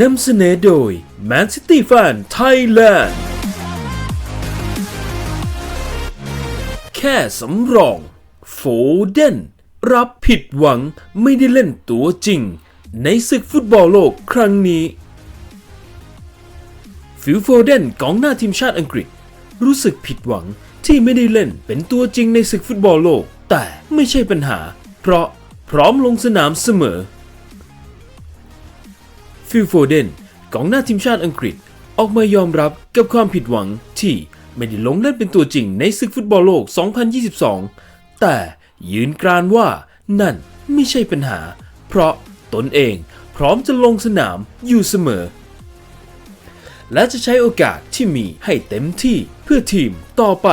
นำเสนอโดย Man City Fan Thailand แค่สำรอง โฟเดนรับผิดหวังไม่ได้เล่นตัวจริง ในศึกฟุตบอลโลกครั้งนี้ฟิลโฟเดนกองหน้าทีมชาติอังกฤษ รู้สึกผิดหวังที่ไม่ได้เล่นเป็นตัวจริงในศึกฟุตบอลโลก แต่ไม่ใช่ปัญหา เพราะพร้อมลงสนามเสมอ ฟิลโฟเดนกองหน้าทีมชาติอังกฤษ ออกมายอมรับกับความผิดหวังที่ไม่ได้ลงเล่นเป็นตัวจริงในศึกฟุตบอลโลก 2022 แต่ยืนกรานว่านั่นไม่ใช่ปัญหา เพราะตนเองพร้อมจะลงสนามอยู่เสมอ และจะใช้โอกาสที่มีให้เต็มที่เพื่อทีมต่อไป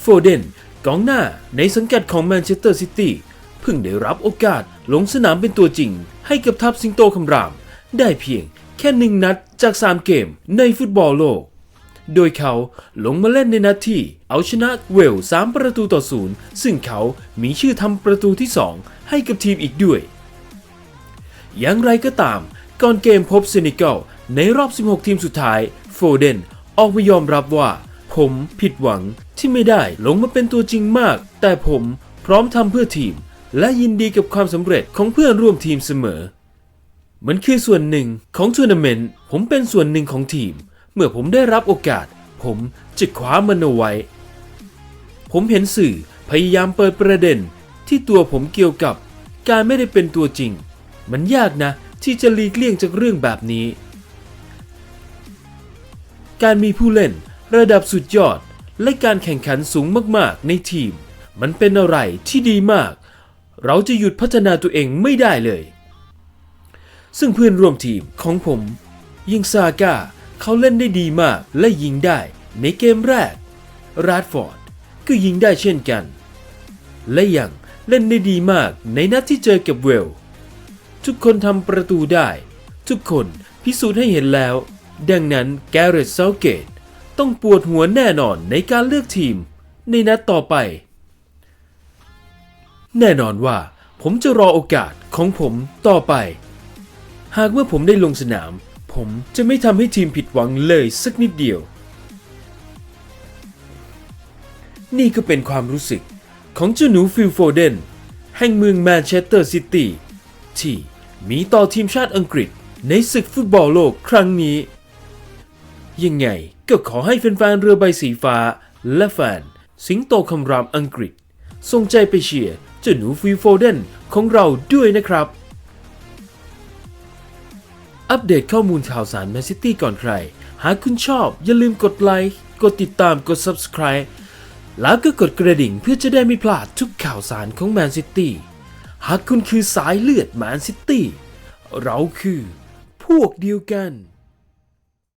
โฟเดนกองหน้าในสังกัดของแมนเชสเตอร์ซิตี้เพิ่งได้รับโอกาสลงสนามเป็นตัวจริง ให้กับทัพสิงโตคำราม ได้เพียงแค่หนึ่งนัดจาก 3 เกมในฟุตบอลโลก โดยเขาลงมาเล่นในนัดที่เอาชนะเวลส์3ประตูต่อศูนย์ซึ่งเขามีชื่อทำประตูที่ 2 ให้กับทีมอีกด้วย อย่างไรก็ตาม ก่อนเกมพบเซนิกัลในรอบ 16 ทีมสุดท้าย โฟเดนออกมายอมรับว่า ผมผิดหวังที่ไม่ได้ลงมาเป็นตัวจริงมาก แต่ผมพร้อมทำเพื่อทีม และยินดีกับความสำเร็จของเพื่อนร่วมทีมเสมอ มันคือส่วนหนึ่งของทัวร์นาเมนต์ผมเป็นส่วนหนึ่งของทีม เมื่อผมได้รับโอกาส ผมจะคว้ามันเอาไว้ ผมเห็นสื่อพยายามเปิดประเด็นที่ตัวผมเกี่ยวกับการไม่ได้เป็นตัวจริง มันยากนะที่จะหลีกเลี่ยงจากเรื่องแบบนี้ การมีผู้เล่นระดับสุดยอดและการแข่งขันสูงมากๆในทีม มันเป็นอะไรที่ดีมาก เราจะหยุดพัฒนาตัวเองไม่ได้เลย ซึ่งเพื่อนร่วมทีมของผม ยิงซาก้าเขาเล่นได้ดีมากและยิงได้ในเกมแรก ราดฟอร์ดก็ยิงได้เช่นกัน และยังเล่นได้ดีมากในนัดที่เจอกับเวล ทุกคนทำประตูได้ ทุกคนพิสูจน์ให้เห็นแล้ว ดังนั้นแกเรตเซาเกตต้องปวดหัวแน่นอนในการเลือกทีม ในนัดต่อไป แน่นอนว่าผมจะรอโอกาสของผมต่อไป หากเมื่อผมได้ลงสนาม ผมจะไม่ทำให้ทีมผิดหวังเลยสักนิดเดียว นี่ก็เป็นความรู้สึกของเจ้าหนูฟิลโฟเดนแห่งเมืองแมนเชสเตอร์ซิตี้ที่มีต่อทีมชาติอังกฤษในศึกฟุตบอลโลกครั้งนี้ ยังไงก็ขอให้แฟนๆเรือใบสีฟ้า และแฟน สิงโตคำรามอังกฤษส่งใจไปเชียร์ เจ้าหนูฟิลโฟเดนของเราด้วยนะครับ อัปเดตข้อมูลข่าวสารแมนซิตี้ก่อนใคร หากคุณชอบ อย่าลืมกดไลค์ กดติดตามกด Subscribe แล้วก็กดกระดิ่งเพื่อจะได้ไม่พลาดทุกข่าวสารของแมนซิตี้หากคุณคือสายเลือดแมนซิตี้เราคือพวกเดียวกัน